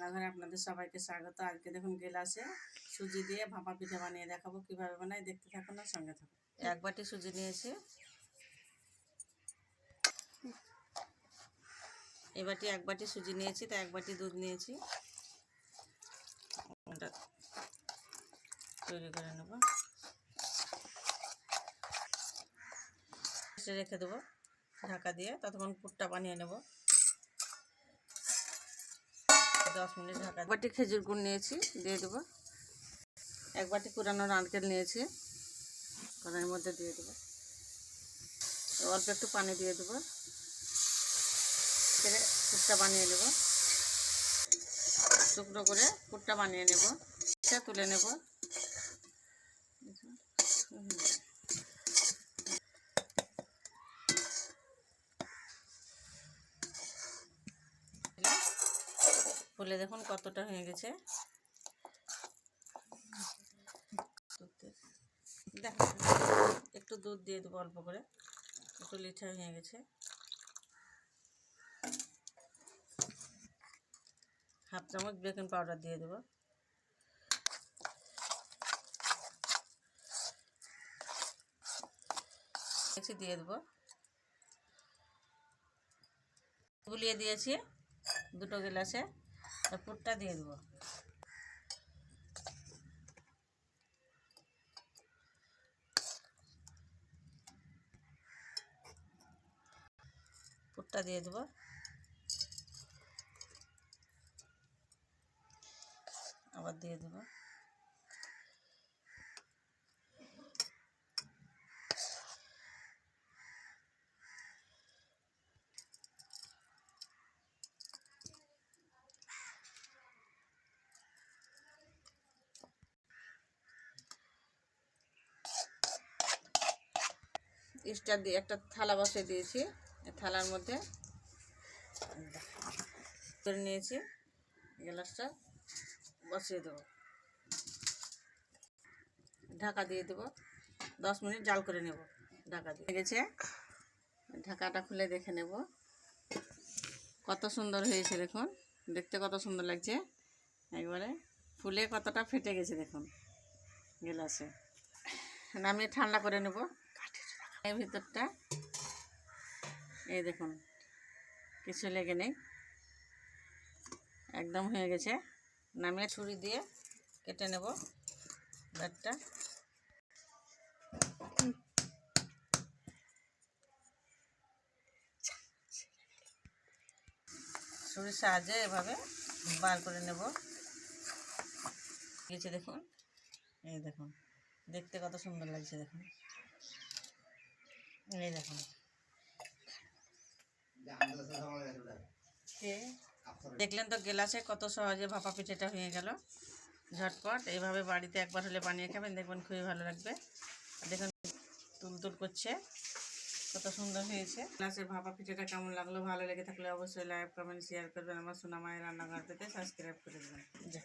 রান্নাঘরে আপনাদের সবাইকে স্বাগত। আজকে দেখুন গেলাসে সুজি দিয়ে ভাপা পিঠা বানিয়ে দেখাবো, কীভাবে বানাই দেখতে থাকুন না সঙ্গে থাকুন। এক বাটি সুজি নিয়েছি। এই বাটি এক বাটি সুজি নিয়েছি, তা এক বাটি দুধ নিয়েছি। ওটা তৈরি করে নেব। রেখে দেবো ঢাকা দিয়ে, ততক্ষণ পুরটা বানিয়ে নেব। দশ মিনিট ঢাকা বাটি খেজুর গুড় নিয়েছি, দিয়ে দেবো। এক বাটি পুরানো নারকেল নিয়েছি, কড়াইয়ের মধ্যে দিয়ে দেবো। অল্প একটু পানি দিয়ে দেবো। ছেড়ে পুরটা বানিয়ে নেব। টুকরো করে পুরটা বানিয়ে নেব। তুলে নেব। ফুলে দেখুন কতটা হয়ে গেছে। দেখো, একটু দুধ দিয়ে দেবো অল্প করে, একটু লিঠা হয়ে গেছে। হাফ চামচ বেকিং পাউডার দিয়ে দেবো। একটু দিয়ে দেবো। গুলিয়ে দিয়েছি দুটো গ্লাসে। পুরটা দিয়ে দেবো। পুরটা দিয়ে দেবো। আবার দিয়ে দেবো। স্টার দিয়ে একটা থালা বসিয়ে দিয়েছি। থালার মধ্যে করে নিয়েছি, গ্লাসটা বসিয়ে দেবো। ঢাকা দিয়ে দেবো। দশ মিনিট জাল করে নেব, ঢাকা দিয়ে। গেছে। ঢাকাটা খুলে দেখে নেব। কত সুন্দর হয়েছে দেখুন। দেখতে কত সুন্দর লাগছে। একবারে ফুলে কতটা ফেটে গেছে দেখুন, গ্লাসে। নামিয়ে ঠান্ডা করে নেব। এই ভিতরটা। এই দেখুন, কিছু লেগে নেই। একদম হয়ে গেছে। নামিয়ে ছুরি দিয়ে কেটে নেব ব্যাটটা। ছুরির সাহায্যে এভাবে বার করে নেব। গেছে দেখুন, এই দেখুন, দেখতে কত সুন্দর লাগছে দেখুন। এই দেখুন দেখলেন তো গেলাসে কত সহজে ভাপা পিঠেটা হয়ে গেল। ঝটপট এইভাবে বাড়িতে একবার হলে বানিয়ে খাবেন দেখবেন খুবই ভালো লাগবে। আর দেখুন তুলতুল করছে কত সুন্দর হয়েছে। গ্লাসের ভাপা পিঠেটা কেমন লাগল ভালো লেগে থাকলে অবশ্যই লাইক কমেন্ট শেয়ার করবেন। আমার সোনামায়ের রান্নাঘর থেকে সাবস্ক্রাইব করে দেবেন। যা